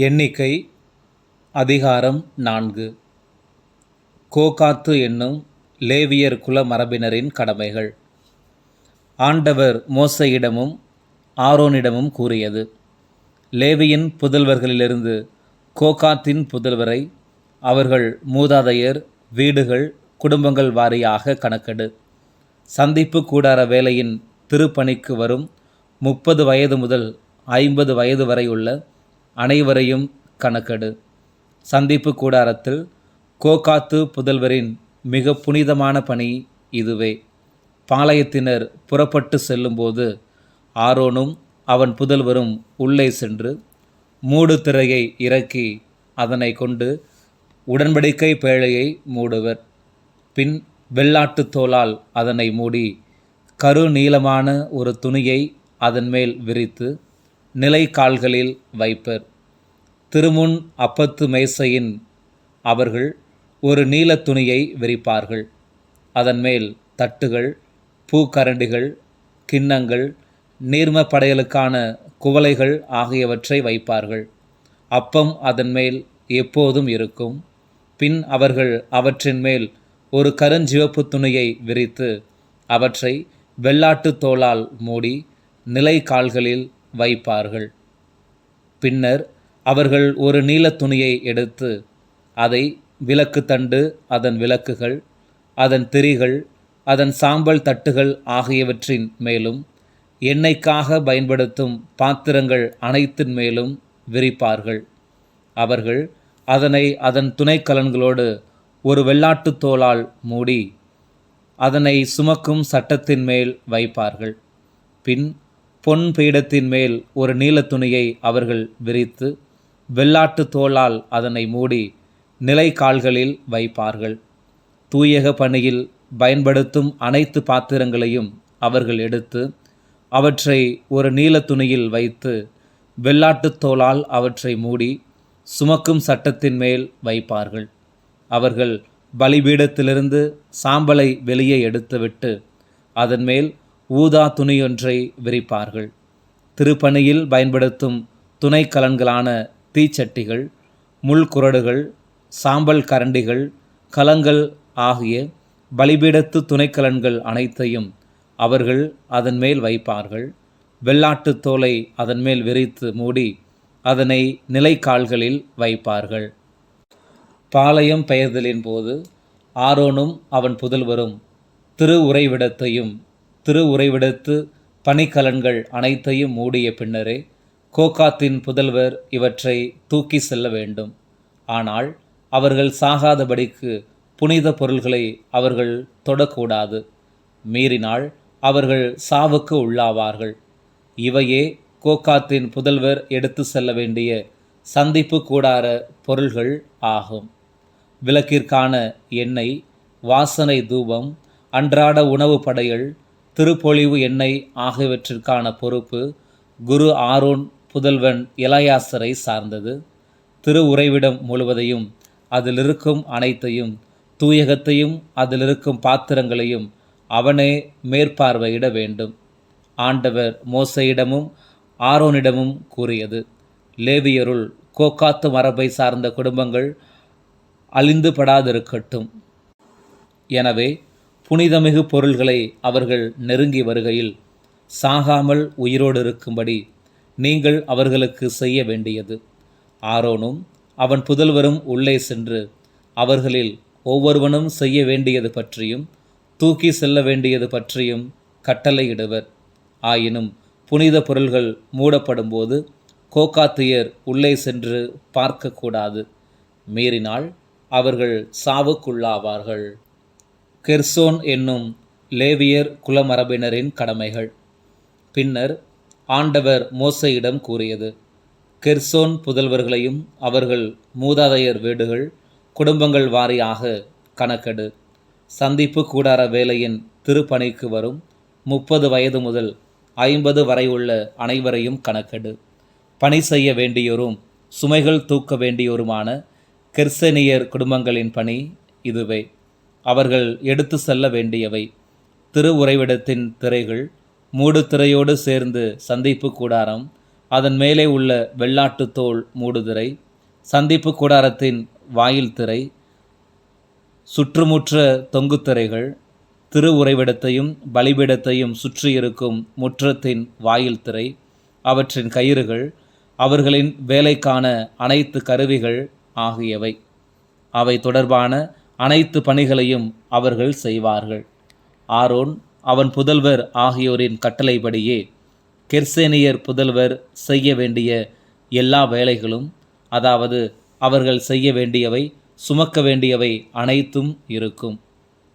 எண்ணிக்கை அதிகாரம் நான்கு. கோகாத்து என்னும் லேவியர் குல மரபினரின் கடமைகள். ஆண்டவர் மோசையிடமும் ஆரோனிடமும் கூறியது. லேவியின் புதல்வர்களிலிருந்து கோகாத்தின் புதல்வரை அவர்கள் மூதாதையர் வீடுகள் குடும்பங்கள் வாரியாக கணக்கெடு. சந்திப்பு கூடார வேலையின் திருப்பணிக்கு வரும் முப்பது வயது முதல் ஐம்பது வயது வரை உள்ள அனைவரையும் கணக்கெடு. சந்திப்பு கூடாரத்தில் கோகாத்து புதல்வரின் மிக புனிதமான பணி இதுவே. பாளையத்தினர் புறப்பட்டு செல்லும்போது ஆரோனும் அவன் புதல்வரும் உள்ளே சென்று மூடு திரையை இறக்கி அதனை கொண்டு உடன்படிக்கை பேழையை மூடுவர். பின் வெள்ளாட்டு தோலால் அதனை மூடி கரு நீளமான ஒரு துணியை அதன் மேல் விரித்து நிலை கால்களில் வைப்பர். திருமுன் அப்பத்து மேசையின் அவர்கள் ஒரு நீலத் துணியை விரிப்பார்கள். அதன் மேல் தட்டுகள் பூக்கரண்டிகள் கிண்ணங்கள் நீர்ம படையலுக்கான குவளைகள் ஆகியவற்றை வைப்பார்கள். அப்பம் அதன் மேல் எப்போதும் இருக்கும். பின் அவர்கள் அவற்றின் மேல் ஒரு கருஞ்சிவப்பு துணியை விரித்து அவற்றை வெள்ளாட்டு தோலால் மூடி நிலை கால்களில் வைப்பார்கள். பின்னர் அவர்கள் ஒரு நீலத் துணியை எடுத்து அதை விளக்கு தண்டு அதன் விளக்குகள் அதன் திரிகள் அதன் சாம்பல் தட்டுகள் ஆகியவற்றின் மேலும் எண்ணெய்க்காக பயன்படுத்தும் பாத்திரங்கள் அனைத்தின் மேலும் விரிப்பார்கள். அவர்கள் அதனை அதன் துணைக்கலன்களோடு ஒரு வெள்ளாட்டுத் தோலால் மூடி அதனை சுமக்கும் சட்டத்தின் மேல் வைப்பார்கள். பின் பொன் பீடத்தின் மேல் ஒரு நீலத்துணியை அவர்கள் விரித்து வெள்ளாட்டு தோலால் அதனை மூடி நிலை கால்களில் வைப்பார்கள். தூயக பணியில் பயன்படுத்தும் அனைத்து பாத்திரங்களையும் அவர்கள் எடுத்து அவற்றை ஒரு நீல துணியில் வைத்து வெள்ளாட்டுத் தோளால் அவற்றை மூடி சுமக்கும் சட்டத்தின் மேல் வைப்பார்கள். அவர்கள் பலிபீடத்திலிருந்து சாம்பலை வெளியே எடுத்துவிட்டு அதன் மேல் ஊதா துணியொன்றை விரிப்பார்கள். திருப்பணியில் பயன்படுத்தும் துணை கலன்களான தீச்சட்டிகள் முள்குரடுகள் சாம்பல் கரண்டிகள் கலங்கள் ஆகிய பலிபீடத்து துணைக்கலன்கள் அனைத்தையும் அவர்கள் அதன் மேல் வைப்பார்கள். வெள்ளாட்டு தோலை அதன் மேல் விரித்து மூடி அதனை நிலைக்கால்களில் வைப்பார்கள். பாளையம் பெயர்தலின் போது ஆரோனும் அவன் புதல்வரும் திரு உறைவிடத்தையும் திரு உறைவிடத்து பனிக்கலன்கள் அனைத்தையும் மூடிய பின்னரே கோகாத்தின் புதல்வர் இவற்றை தூக்கி செல்ல வேண்டும். ஆனால் அவர்கள் சாகாதபடிக்கு புனித பொருள்களை அவர்கள் தொடக்கூடாது. மீறினால் அவர்கள் சாவுக்கு உள்ளாவார்கள். இவையே கோகாத்தின் புதல்வர் எடுத்து செல்ல வேண்டிய சந்திப்பு கூடார பொருள்கள் ஆகும். விளக்கிற்கான எண்ணெய் வாசனை தூபம் அன்றாட உணவு படையல் திருப்பொழிவு எண்ணெய் ஆகியவற்றிற்கான பொறுப்பு குரு ஆரோன் புதல்வன் இளையாசரை சார்ந்தது. திரு உறைவிடம் முழுவதையும் அதிலிருக்கும் அனைத்தையும் தூயகத்தையும் அதில் இருக்கும் பாத்திரங்களையும் அவனே மேற்பார்வையிட வேண்டும். ஆண்டவர் மோசையிடமும் ஆரோனிடமும் கூறியது. லேவியருள் கோக்காத்து மரபை சார்ந்த குடும்பங்கள் அழிந்து படாதிருக்கட்டும் எனவே புனிதமிகு பொருள்களை அவர்கள் நெருங்கி வருகையில் சாகாமல் உயிரோடு இருக்கும்படி நீங்கள் அவர்களுக்கு செய்ய வேண்டியது. ஆரோனும் அவன் புதல்வரும் உள்ளே சென்று அவர்களில் ஒவ்வொருவனும் செய்ய வேண்டியது பற்றியும் தூக்கி செல்ல வேண்டியது பற்றியும் கட்டளையிடுவர். ஆயினும் புனித பொருள்கள் மூடப்படும்போது கோகாத்தியர் உள்ளே சென்று பார்க்கக்கூடாது. மீறினால் அவர்கள் சாவுக்குள்ளாவார்கள். கெர்சோன் என்னும் லேவியர் குலமரபினரின் கடமைகள். பின்னர் ஆண்டவர் மோசையிடம் கூறியது கெர்சோன் புதல்வர்களையும் அவர்கள் மூதாதையர் வீடுகள் குடும்பங்கள் வாரியாக கணக்கெடு. சந்திப்பு கூடார வேலையின் திருப்பணிக்கு வரும் முப்பது வயது முதல் ஐம்பது வரை உள்ள அனைவரையும் கணக்கெடு. பணி செய்ய வேண்டியோரும் சுமைகள் தூக்க வேண்டியோருமான கெர்சனியர் குடும்பங்களின் பணி இதுவே. அவர்கள் எடுத்து செல்ல வேண்டியவை. திரு உறைவிடத்தின் திரைகள் மூடுதிரையோடு சேர்ந்து சந்திப்பு கூடாரம். அதன் மேலே உள்ள வெள்ளாட்டு தோல் மூடுதிரை. சந்திப்பு கூடாரத்தின் வாயில் திரை. சுற்றுமுற்ற தொங்குத்திரைகள் திரு உறைவிடத்தையும் பலிபீடத்தையும் சுற்றியிருக்கும் முற்றத்தின் வாயில் திரை. அவற்றின் கயிறுகள். அவர்களின் வேலைக்கான அனைத்து கருவிகள் ஆகியவை. அவை தொடர்பான அனைத்து பணிகளையும் அவர்கள் செய்வார்கள். ஆரோன் அவன் புதல்வர் ஆகியோரின் கட்டளைப்படியே கெர்சேனியர் புதல்வர் செய்ய வேண்டிய எல்லா வேலைகளும் அதாவது அவர்கள் செய்ய வேண்டியவை சுமக்க வேண்டியவை அனைத்தும் இருக்கும்.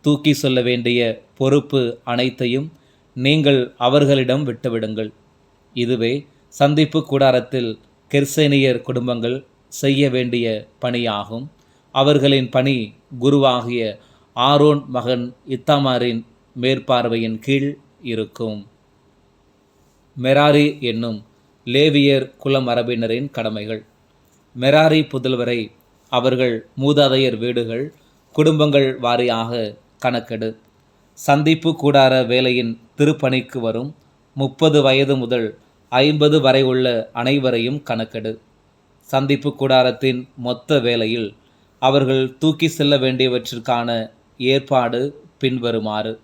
தூக்கி சொல்ல வேண்டிய பொறுப்பு அனைத்தையும் நீங்கள் அவர்களிடம் விட்டுவிடுங்கள். இதுவே சந்திப்பு கூடாரத்தில் கெர்சேனியர் குடும்பங்கள் செய்ய வேண்டிய பணியாகும். அவர்களின் பணி குருவாகிய ஆரோன் மகன் இத்தாமாரின் மேற்பார்வையின் கீழ் இருக்கும். மெராரி என்னும் லேவியர் குல மரபினரின் கடமைகள். மெராரி புதல்வரை அவர்கள் மூதாதையர் வீடுகள் குடும்பங்கள் வாரியாக கணக்கெடு. சந்திப்பு கூடார வேலையின் திருப்பணிக்கு வரும் முப்பது வயது முதல் ஐம்பது வரை உள்ள அனைவரையும் கணக்கெடு. சந்திப்பு கூடாரத்தின் மொத்த வேலையில் அவர்கள் தூக்கி செல்ல வேண்டியவற்றிற்கான ஏற்பாடு பின்வருமாறு.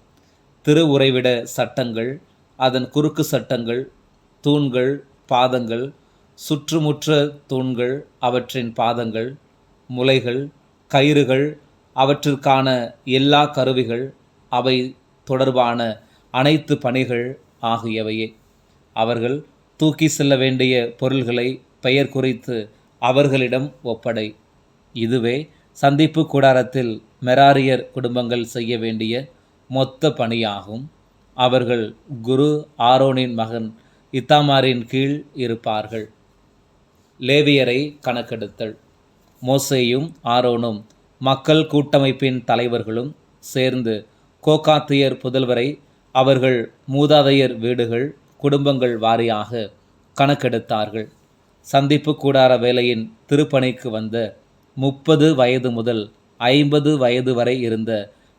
திரு உறைவிட சட்டங்கள் அதன் குறுக்கு சட்டங்கள் தூண்கள் பாதங்கள் சுற்றுமுற்ற தூண்கள் அவற்றின் பாதங்கள் முலைகள் கயிறுகள் அவற்றிற்கான எல்லா கருவிகள் அவை தொடர்பான அனைத்து பணிகள் ஆகியவையே. அவர்கள் தூக்கி செல்ல வேண்டிய பொருள்களை பெயர் குறித்து அவர்களிடம் ஒப்படை. இதுவே சந்திப்பு கூடாரத்தில் மெராரியர் குடும்பங்கள் செய்ய வேண்டிய மொத்த பணியாகும். அவர்கள் குரு ஆரோனின் மகன் இத்தாமாரின் கீழ் இருப்பார்கள். லேவியரை கணக்கெடுத்தல். மோசேயும் ஆரோனும் மக்கள் கூட்டமைப்பின் தலைவர்களும் சேர்ந்து கோகாத்தியர் புதல்வரை அவர்கள் மூதாதையர் வீடுகள் குடும்பங்கள் வாரியாக கணக்கெடுத்தார்கள். சந்திப்பு கூடார வேலையின் திருப்பணிக்கு வந்த முப்பது வயது முதல் ஐம்பது வயது வரை இருந்த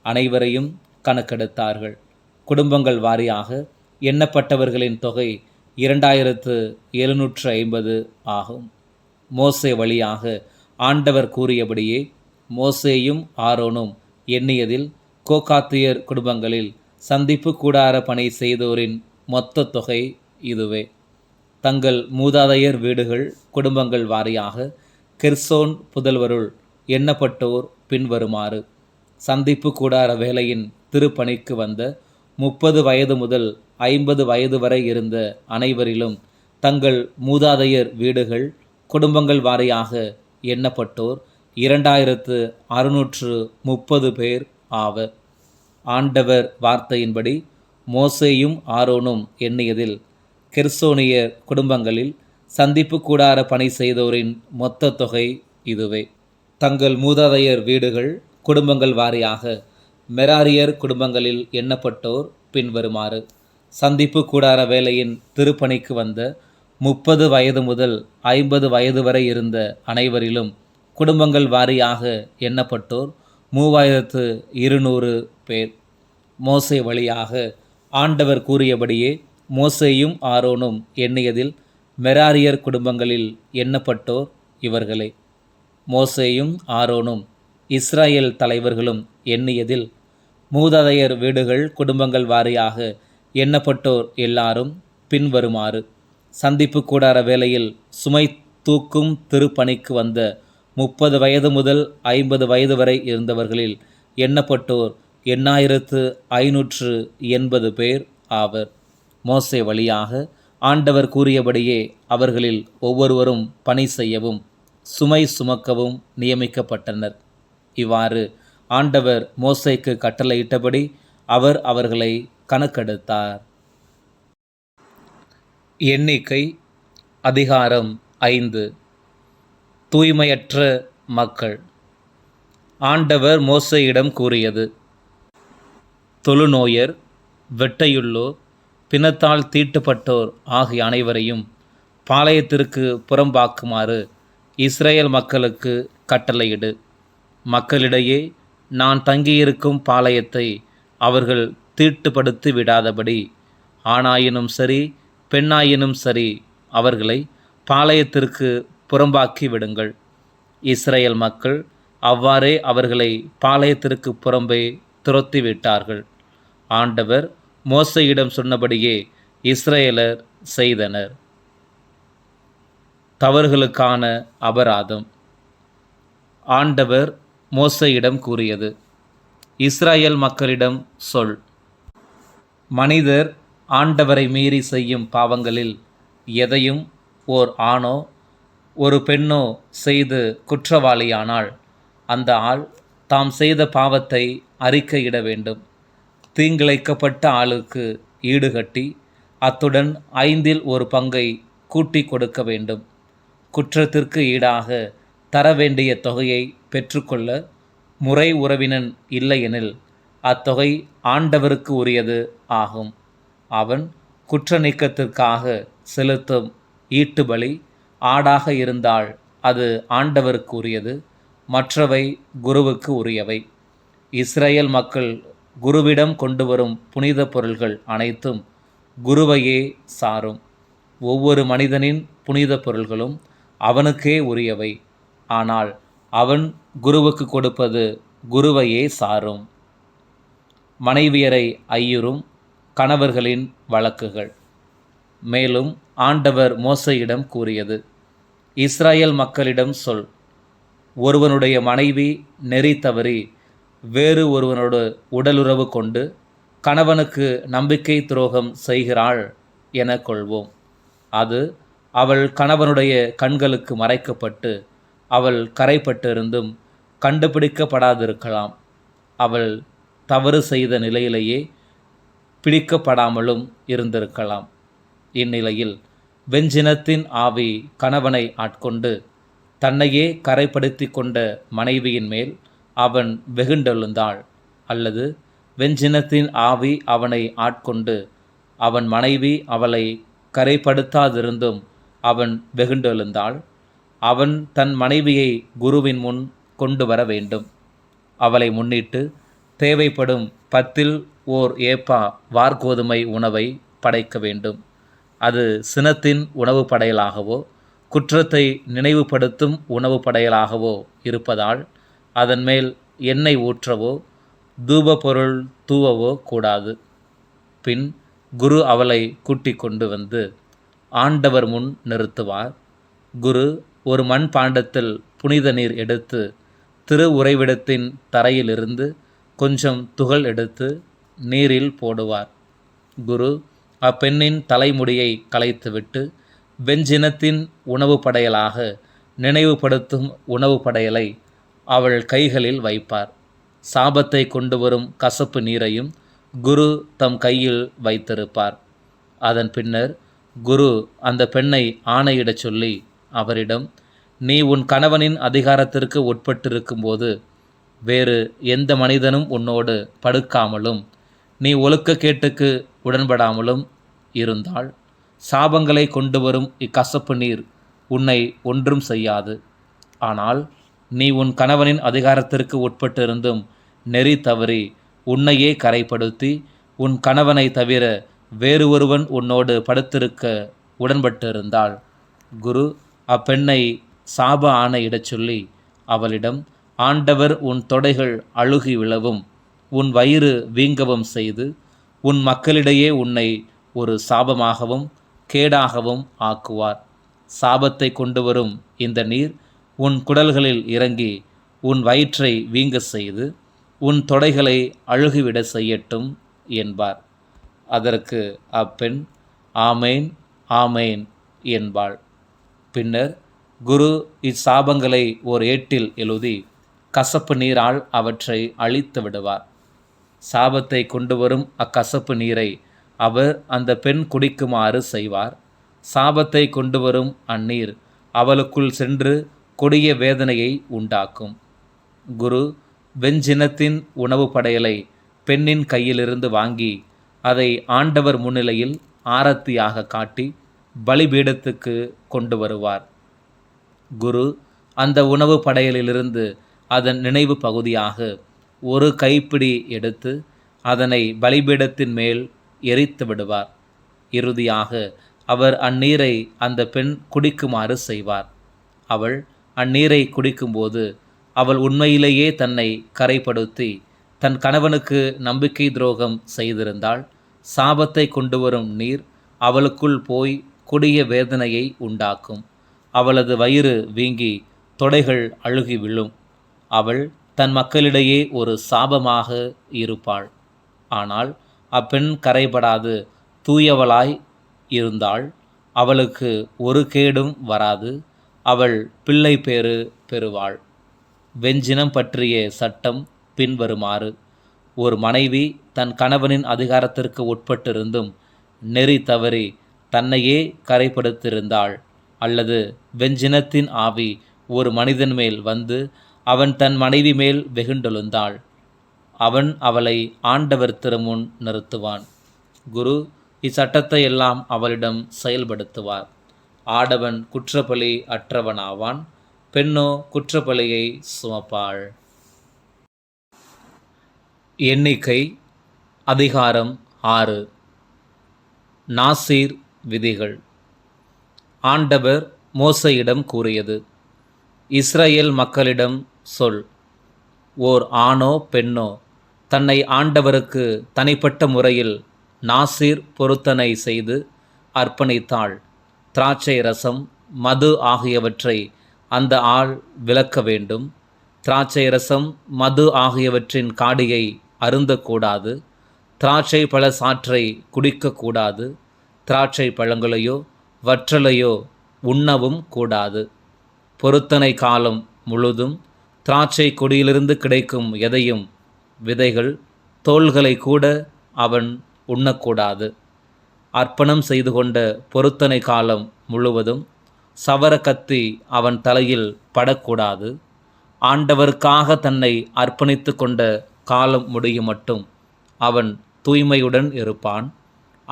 அனைவரையும் கணக்கெடுத்தார்கள். குடும்பங்கள் வாரியாக எண்ணப்பட்டவர்களின் தொகை இரண்டாயிரத்து எழுநூற்று ஐம்பது ஆகும். மோசே வழியாக ஆண்டவர் கூறியபடியே மோசேயும் ஆரோனும் எண்ணியதில் கோகாத்தியர் குடும்பங்களில் சந்திப்பு கூடார பணி செய்தோரின் மொத்த தொகை இதுவே. தங்கள் மூதாதையர் வீடுகள் குடும்பங்கள் வாரியாக கெர்சோன் புதல்வருள் எண்ணப்பட்டோர் பின்வருமாறு. சந்திப்பு கூடார வேலையின் திருப்பணிக்கு வந்த முப்பது வயது முதல் ஐம்பது வயது வரை இருந்த அனைவரிலும் தங்கள் மூதாதையர் வீடுகள் குடும்பங்கள் வாரியாக எண்ணப்பட்டோர் இரண்டாயிரத்து அறுநூற்று முப்பது பேர் ஆவர். ஆண்டவர் வார்த்தையின்படி மோசேயும் ஆரோனும் எண்ணியதில் கெர்சோனியர் குடும்பங்களில் சந்திப்பு கூடார பணி செய்தோரின் மொத்த தொகை இதுவே. தங்கள் மூதாதையர் வீடுகள் குடும்பங்கள் வாரியாக மெராரியர் குடும்பங்களில் எண்ணப்பட்டோர் பின்வருமாறு. சந்திப்பு கூடார வேலையின் திருப்பணிக்கு வந்த முப்பது வயது முதல் ஐம்பது வயது வரை இருந்த அனைவரிலும் குடும்பங்கள் வாரியாக எண்ணப்பட்டோர் மூவாயிரத்து இருநூறு பேர். மோசே வழியாக ஆண்டவர் கூறியபடியே மோசேயும் ஆரோனும் எண்ணியதில் மெராரியர் குடும்பங்களில் எண்ணப்பட்டோர் இவர்களே. மோசேயும் ஆரோனும் இஸ்ராயேல் தலைவர்களும் எண்ணியதில் மூதாதையர் வீடுகள் குடும்பங்கள் வாரியாக எண்ணப்பட்டோர் எல்லாரும் பின்வருமாறு. சந்திப்பு கூடார வேளையில் சுமை தூக்கும் திருப்பணிக்கு வந்த முப்பது வயது முதல் ஐம்பது வயது வரை இருந்தவர்களில் எண்ணப்பட்டோர் எண்ணாயிரத்து ஐநூற்று எண்பது பேர் ஆவர். மோசே வழியாக ஆண்டவர் கூறியபடியே அவர்களில் ஒவ்வொருவரும் பணி செய்யவும் சுமை சுமக்கவும் நியமிக்கப்பட்டனர். இவ்வாறு ஆண்டவர் மோசைக்கு கட்டளையிட்டபடி அவர் அவர்களை கணக்கெடுத்தார். எண்ணிக்கை அதிகாரம் ஐந்து. தூய்மையற்ற மக்கள். ஆண்டவர் மோசையிடம் கூறியது தொழுநோயர் வெட்டையுள்ளோர் பிணத்தால் தீட்டுப்பட்டோர் ஆகிய அனைவரையும் பாளையத்திற்கு புறம்பாக்குமாறு இஸ்ரேல் மக்களுக்கு கட்டளையிடு. மக்களிடையே நான் தங்கியிருக்கும் பாளையத்தை அவர்கள் தீட்டுப்படுத்தி விடாதபடி. ஆணாயினும் சரி பெண்ணாயினும் சரி அவர்களை பாளையத்திற்கு புறம்பாக்கி விடுங்கள். இஸ்ரேல் மக்கள் அவ்வாறே அவர்களை பாளையத்திற்கு புறம்பே துரத்தி விட்டார்கள். ஆண்டவர் மோசையிடம் சொன்னபடியே இஸ்ரேலர் செய்தனர். தவறுகளுக்கான அபராதம். ஆண்டவர் மோசையிடம் கூறியது. இஸ்ராயேல் மக்களிடம் சொல். மனிதர் ஆண்டவரை மீறி செய்யும் பாவங்களில் எதையும் ஓர் ஆணோ ஒரு பெண்ணோ செய்து குற்றவாளியானால் அந்த ஆள் தாம் செய்த பாவத்தை அறிக்கையிட வேண்டும். தீங்கிழைக்கப்பட்ட ஆளுக்கு ஈடுகட்டி அத்துடன் ஐந்தில் ஒரு பங்கை கூட்டி கொடுக்க வேண்டும். குற்றத்திற்கு ஈடாக தர வேண்டிய தொகையை பெற்றுக்கொள்ள முறை உறவினன் இல்லையெனில் அத்தொகை ஆண்டவருக்கு உரியது ஆகும். அவன் குற்ற நீக்கத்திற்காக செலுத்தும் ஈட்டுபலி ஆடாக இருந்தால் அது ஆண்டவருக்கு உரியது மற்றவை குருவுக்கு உரியவை. இஸ்ரேல் மக்கள் குருவிடம் கொண்டு வரும் புனித பொருள்கள் அனைத்தும் குருவையே சாரும். ஒவ்வொரு மனிதனின் புனித பொருள்களும் அவனுக்கே உரியவை. ஆனால் அவன் குருவுக்கு கொடுப்பது குருவையே சாரும். மனைவியரை ஐயுறும் கணவர்களின் வழக்குகள். மேலும் ஆண்டவர் மோசையிடம் கூறியது இஸ்ராயேல் மக்களிடம் சொல் ஒருவனுடைய மனைவி நெறி தவறி வேறு ஒருவனோடு உடலுறவு கொண்டு கணவனுக்கு நம்பிக்கை துரோகம் செய்கிறாள் என கொள்வோம். அது அவள் கணவனுடைய கண்களுக்கு மறைக்கப்பட்டு அவள் கரைப்பட்டிருந்தும் கண்டுபிடிக்கப்படாதிருக்கலாம். அவள் தவறு செய்த நிலையிலேயே பிடிக்கப்படாமலும் இருந்திருக்கலாம். இந்நிலையில் வெஞ்சினத்தின் ஆவி கணவனை ஆட்கொண்டு தன்னையே கரைப்படுத்தி கொண்ட மனைவியின் மேல் அவன் வெகுண்டெழுந்தாள். அல்லது வெஞ்சினத்தின் ஆவி அவனை ஆட்கொண்டு அவன் மனைவி அவளை கரைப்படுத்தாதிருந்தும் அவன் வெகுண்டெழுந்தாள். அவன் தன் மனைவியை குருவின் முன் கொண்டு வர வேண்டும். அவளை முன்னிட்டு தேவைப்படும் பத்தில் ஓர் ஏப்பா வார்கோதுமை உணவை படைக்க வேண்டும். அது சினத்தின் உணவு படையலாகவோ குற்றத்தை நினைவுபடுத்தும் உணவு படையலாகவோ இருப்பதால் அதன் மேல் எண்ணெய் ஊற்றவோ தூப பொருள் தூவவோ கூடாது. பின் குரு அவளை கூட்டிக் கொண்டு வந்து ஆண்டவர் முன் நிறுத்துவார். குரு ஒரு மண் பாண்டத்தில் புனித நீர் எடுத்து திரு உறைவிடத்தின் தரையிலிருந்து கொஞ்சம் துகள் எடுத்து நீரில் போடுவார். குரு அப்பெண்ணின் தலைமுடியை களைத்துவிட்டு வெஞ்சினத்தின் உணவு படையலாக நினைவுபடுத்தும் உணவு படையலை அவள் கைகளில் வைப்பார். சாபத்தை கொண்டு வரும் கசப்பு நீரையும் குரு தம் கையில் வைத்திருப்பார். அதன் பின்னர் குரு அந்த பெண்ணை ஆணையிடச் சொல்லி அவரிடம் நீ உன் கணவனின் அதிகாரத்திற்கு உட்பட்டிருக்கும்போது வேறு எந்த மனிதனும் உன்னோடு படுக்காமலும் நீ ஒழுக்க கேட்டுக்கு உடன்படாமலும் இருந்தால் சாபங்களை கொண்டு வரும் இக்கசப்பு நீர் உன்னை ஒன்றும் செய்யாது. ஆனால் நீ உன் கணவனின் அதிகாரத்திற்கு உட்பட்டிருந்தும் நெறி தவறி உன்னையே கரைப்படுத்தி உன் கணவனை தவிர வேறு ஒருவன் உன்னோடு படுத்திருக்க உடன்பட்டிருந்தாள் குரு அப்பெண்ணை சாப ஆணையிடச் சொல்லி அவளிடம் ஆண்டவர் உன் தொடைகள் அழுகி விழவும் உன் வயிறு வீங்கவும் செய்து உன் மக்களிடையே உன்னை ஒரு சாபமாகவும் கேடாகவும் ஆக்குவார். சாபத்தை கொண்டு வரும் இந்த நீர் உன் குடல்களில் இறங்கி உன் வயிற்றை வீங்க செய்து உன் தொடைகளை அழுகிவிட செய்யட்டும் என்பார். அதற்கு அப்பெண் ஆமேன் ஆமேன் என்பாள். பின்னர் குரு இச்சாபங்களை ஓர் ஏட்டில் எழுதி கசப்பு நீரால் அவற்றை அழித்து விடுவார். சாபத்தை கொண்டு வரும் அக்கசப்பு நீரை அவர் அந்த பெண் குடிக்குமாறு செய்வார். சாபத்தை கொண்டு வரும் அந்நீர் அவளுக்குள் சென்று கொடிய வேதனையை உண்டாக்கும் குரு வெஞ்சினத்தின் உணவு படையலை பெண்ணின் கையிலிருந்து வாங்கி அதை ஆண்டவர் முன்னிலையில் ஆரத்தியாக காட்டி பலிபீடத்துக்கு கொண்டு வருவார். குரு அந்த உணவு படையலிலிருந்து அதன் நினைவு பகுதியாக ஒரு கைப்பிடி எடுத்து அதனை பலிபீடத்தின் மேல் எரித்து விடுவார். இறுதியாக அவர் அந்நீரை அந்த பெண் குடிக்குமாறு செய்வார். அவள் அந்நீரை குடிக்கும்போது அவள் உண்மையிலேயே தன்னை கரைப்படுத்தி தன் கணவனுக்கு நம்பிக்கை துரோகம் செய்திருந்தால் சாபத்தை கொண்டு வரும் நீர் அவளுக்குள் போய் கொடிய வேதனையை உண்டாக்கும். அவளது வயிறு வீங்கி தொடைகள் அழுகி விழும். அவள் தன் மக்களிடையே ஒரு சாபமாக இருப்பாள். ஆனால் அப்பெண் கரைபடாது தூயவளாய் இருந்தாள். அவளுக்கு ஒரு கேடும் வராது. அவள் பிள்ளை பேறு பெறுவாள். வெஞ்சினம் பற்றிய சட்டம் பின்வருமாறு. ஒரு மனைவி தன் கணவனின் அதிகாரத்திற்கு உட்பட்டிருந்தும் நெறி தவறி தன்னையே கரைப்படுத்திருந்தாள் அல்லது வெஞ்சினத்தின் ஆவி ஒரு மனிதன் மேல் வந்து அவன் தன் மனைவி மேல் வெகுண்டெழுந்தாள். அவன் அவளை ஆண்டவர் திருமுன் நிறுத்துவான். குரு இச்சட்டத்தை எல்லாம் அவளிடம் செயல்படுத்துவார். ஆடவன் குற்றப்பலி அற்றவனாவான். பெண்ணோ குற்றப்பலியை சுமப்பாள். எண்ணிக்கை அதிகாரம் ஆறு. நாசீர் விதிகள். ஆண்டவர் மோசையிடம் கூறியது இஸ்ரேல் மக்களிடம் சொல் ஓர் ஆணோ பெண்ணோ தன்னை ஆண்டவருக்கு தனிப்பட்ட முறையில் நாசீர் பொருத்தனை செய்து அர்ப்பணித்தாள். திராட்சை ரசம் மது ஆகியவற்றை அந்த ஆள் விளக்க வேண்டும். திராட்சை ரசம் மது ஆகியவற்றின் காடியை அருந்தக்கூடாது. திராட்சை பழ சாற்றை குடிக்கக்கூடாது. திராட்சை பழங்களையோ வற்றலையோ உண்ணவும் கூடாது. பொருத்தனை காலம் முழுதும் திராட்சை கொடியிலிருந்து கிடைக்கும் எதையும் விதைகள் தோள்களை கூட அவன் உண்ணக்கூடாது. அர்ப்பணம் செய்து கொண்ட பொருத்தனை காலம் முழுவதும் சவர கத்தி அவன் தலையில் படக்கூடாது. ஆண்டவருக்காக தன்னை அர்ப்பணித்து கொண்ட காலம் முடியும் மட்டும் அவன் தூய்மையுடன் இருப்பான்.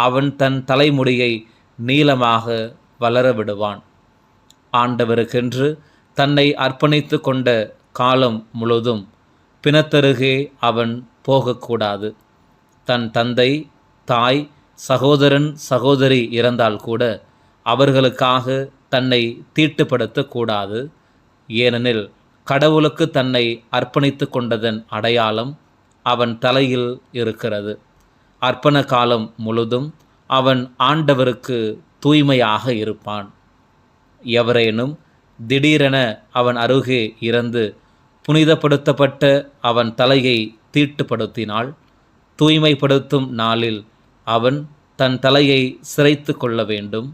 அவன் தன் தலைமுடியை நீளமாக வளர விடுவான் ஆண்டவருக்கென்று தன்னை அர்ப்பணித்து கொண்ட காலம் முழுதும் பிணத்தருகே அவன் போகக்கூடாது. தன் தந்தை தாய் சகோதரன் சகோதரி இறந்தால் கூட அவர்களுக்காக தன்னை தீட்டுப்படுத்தக்கூடாது ஏனெனில் கடவுளுக்கு தன்னை அர்ப்பணித்து கொண்டதன் அடையாளம் அவன் தலையில் இருக்கிறது. அர்ப்பண காலம் முழுதும் அவன் ஆண்டவருக்கு தூய்மையாக இருப்பான். எவரேனும் திடீரென அவன் அருகே இறந்து புனிதப்படுத்தப்பட்ட அவன் தலையை தீட்டுப்படுத்தினால் தூய்மைப்படுத்தும் நாளில் அவன் தன் தலையை சிரைத்து கொள்ள வேண்டும்.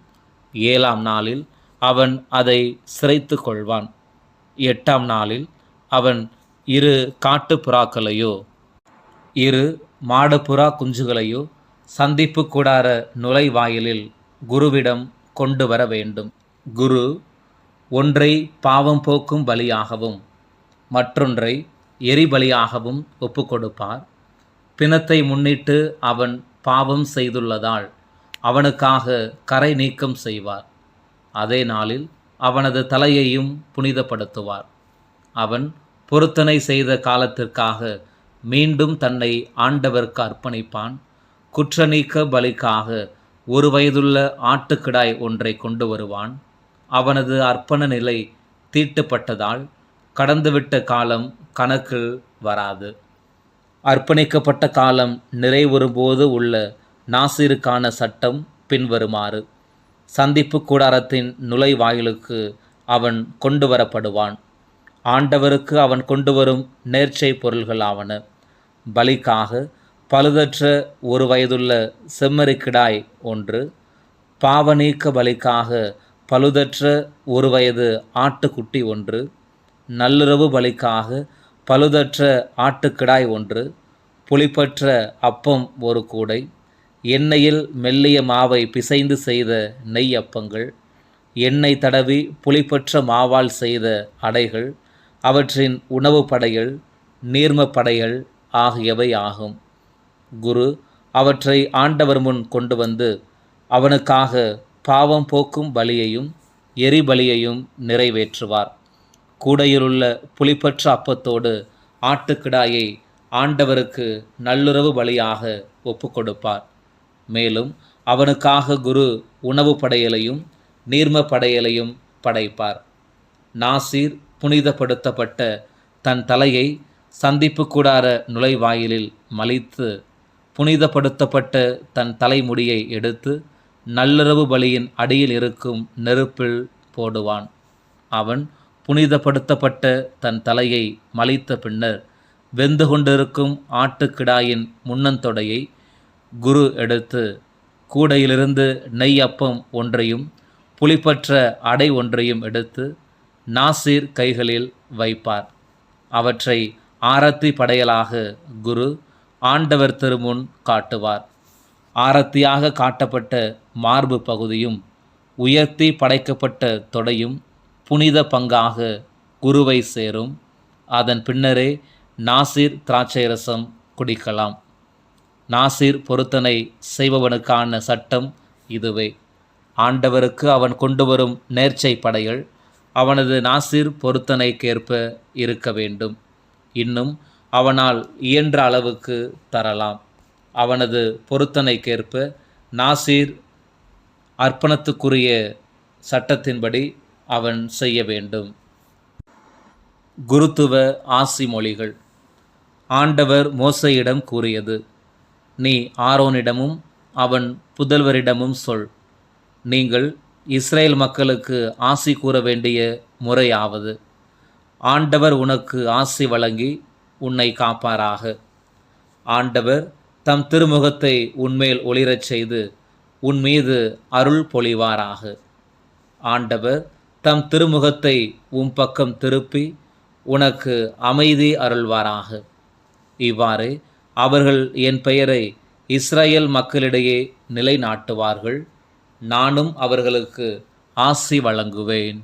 ஏழாம் நாளில் அவன் அதை சிரைத்து கொள்வான். எட்டாம் நாளில் அவன் இரு காட்டுப்புறாக்களையோ இரு மாடப்புறா குஞ்சுகளையோ சந்திப்பு கூடார நுழைவாயிலில் குருவிடம் கொண்டு வர வேண்டும். குரு ஒன்றை பாவம் போக்கும் பலியாகவும் மற்றொன்றை எரிபலியாகவும் ஒப்புக்கொடுப்பார். பிணத்தை முன்னிட்டு அவன் பாவம் செய்துள்ளதால் அவனுக்காக கரை நீக்கம் செய்வார். அதே நாளில் அவனது தலையையும் புனிதப்படுத்துவார். அவன் பொருத்தனை செய்த காலத்திற்காக மீண்டும் தன்னை ஆண்டவருக்கு அர்ப்பணிப்பான். குற்றநீக்க பலிக்காக ஒரு வயதுள்ள ஆட்டுக்கிடாய் ஒன்றை கொண்டு வருவான். அவனது அர்ப்பண நிலை தீட்டுப்பட்டதால் கடந்துவிட்ட காலம் கணக்கில் வராது. அர்ப்பணிக்கப்பட்ட காலம் நிறைவுறும்போது உள்ள நாசிருக்கான சட்டம் பின்வருமாறு. சந்திப்பு கூடாரத்தின் நுழைவாயிலுக்கு அவன் கொண்டு வரப்படுவான். ஆண்டவருக்கு அவன் கொண்டு வரும் நேர்ச்சை பொருள்களாவன. பலிக்காக பழுதற்ற ஒரு வயதுள்ள செம்மறிக்கிடாய் ஒன்று பாவநீக்க பலிக்காக பழுதற்ற ஒரு வயது ஆட்டுக்குட்டி ஒன்று நல்லுறவு பலிக்காக பழுதற்ற ஆட்டுக்கிடாய் ஒன்று புளிப்பற்ற அப்பம் ஒரு கூடை எண்ணெயில் மெல்லிய மாவை பிசைந்து செய்த நெய் அப்பங்கள் எண்ணெய் தடவி புளிப்பற்ற மாவால் செய்த அடைகள் அவற்றின் உணவு படைகள் நீர்ம ஆகியவை ஆகும். குரு அவற்றை ஆண்டவர் முன் கொண்டு வந்து அவனுக்காக பாவம் போக்கும் பலியையும் எரிபலியையும் நிறைவேற்றுவார். கூடையிலுள்ள புளிப்பற்ற அப்பத்தோடு ஆட்டுக்கிடாயை ஆண்டவருக்கு நல்லுறவு பலியாக ஒப்புக்கொடுப்பார். மேலும் அவனுக்காக குரு உணவு படையலையும் நீர்ம படையலையும் படைப்பார். நாசீர் புனிதப்படுத்தப்பட்ட தன் தலையை சந்திப்பு கூடார நுழைவாயிலில் மலித்து புனிதப்படுத்தப்பட்ட தன் தலைமுடியை எடுத்து நள்ளிரவு பலியின் அடியில் இருக்கும் நெருப்பில் போடுவான். அவன் புனிதப்படுத்தப்பட்ட தன் தலையை மலித்த பின்னர் வெந்து கொண்டிருக்கும் ஆட்டுக்கிடாயின் முன்னந்தொடையை குரு எடுத்து கூடையிலிருந்து நெய் அப்பம் ஒன்றையும் புளிப்பற்ற அடை ஒன்றையும் எடுத்து நாசீர் கைகளில் வைப்பார். அவற்றை ஆரத்தி படையலாக குரு ஆண்டவர் திருமுன் காட்டுவார். ஆரத்தியாக காட்டப்பட்ட மார்பு பகுதியும் உயர்த்தி படைக்கப்பட்ட தொடையும் புனித பங்காக குருவை சேரும். அதன் பின்னரே நாசிர் திராட்சை ரசம் குடிக்கலாம். நாசிர் பொருத்தனை செய்பவனுக்கான சட்டம் இதுவே. ஆண்டவருக்கு அவன் கொண்டு வரும் நேர்ச்சை படைகள் அவனது நாசிர் பொருத்தனைக்கேற்ப இருக்க வேண்டும். இன்னும் அவனால் இயன்ற அளவுக்கு தரலாம். அவனது பொருத்தனைக்கேற்ப நாசிர் அர்ப்பணத்துக்குரிய சட்டத்தின்படி அவன் செய்ய வேண்டும். குருத்துவ ஆசி மொழிகள். ஆண்டவர் மோசையிடம் கூறியது நீ ஆரோனிடமும் அவன் புதல்வரிடமும் சொல். நீங்கள் இஸ்ரேல் மக்களுக்கு ஆசி கூற வேண்டிய முறையாவது. ஆண்டவர் உனக்கு ஆசி வழங்கி உன்னை காப்பாராக. ஆண்டவர் தம் திருமுகத்தை உன்மேல் ஒளிரச் செய்து உன் மீது அருள் பொழிவாராக. ஆண்டவர் தம் திருமுகத்தை உம் பக்கம் திருப்பி உனக்கு அமைதி அருள்வாராக. இவ்வாறு அவர்கள் என் பெயரை இஸ்ரேல் மக்களிடையே நிலைநாட்டுவார்கள். நானும் அவர்களுக்கு ஆசி வழங்குவேன்.